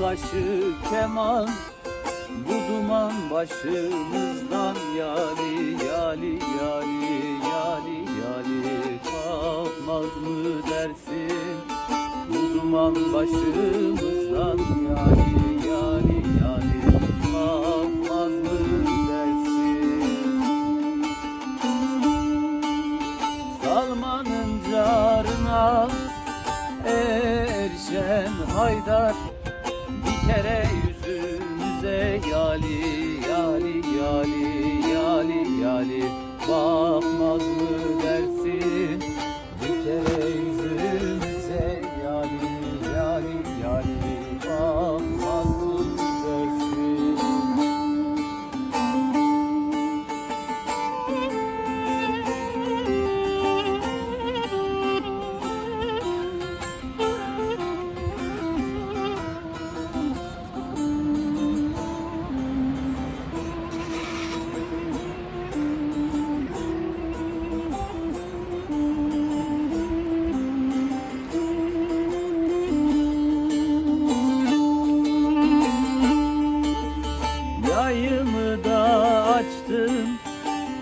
başı keman Bu duman başımızdan yali yali yali yali yali. Kalkmaz mı dersin? Bu duman başımızdan yali yali yali. Kalkmaz mı dersin? Salmanın carına erşen haydar kere yüzümüze yali yali yali yali yali. Bakmaz mı açtım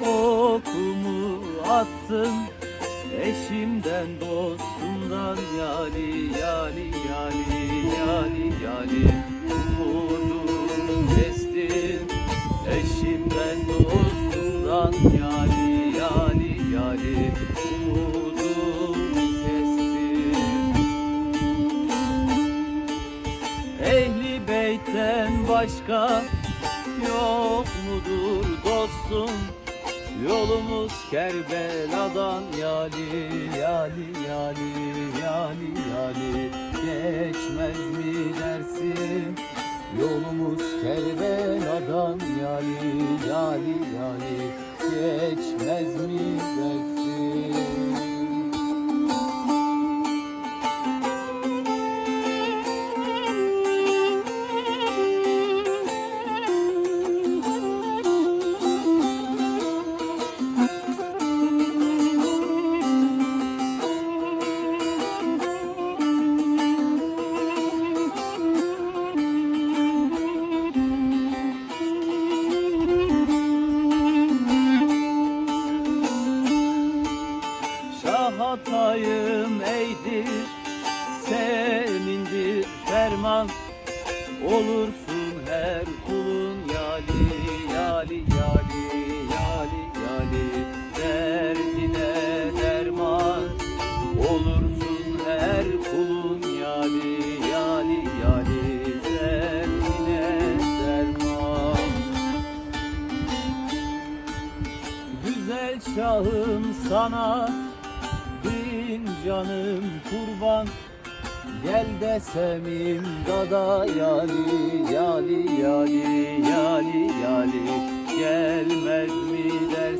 Okumu attım Eşimden dostumdan yali yali yali yali yali Umudum kestim Eşimden dostumdan yali yali yali Umudum kestim Ehli beytten başka yok mudur dostum? Yolumuz Kerbela'dan yali yali yali yali yali. Geçmez mi dersin hatayım eydir Senindir ferman. Olursun her kulun yali yali yali yali yali. Derdine derman. Olursun her kulun yali yali yali. Derdine derman. Güzel şahım sana canım kurban. Gel desem imdada yali yali yali yali yali. Gelmez mi dersin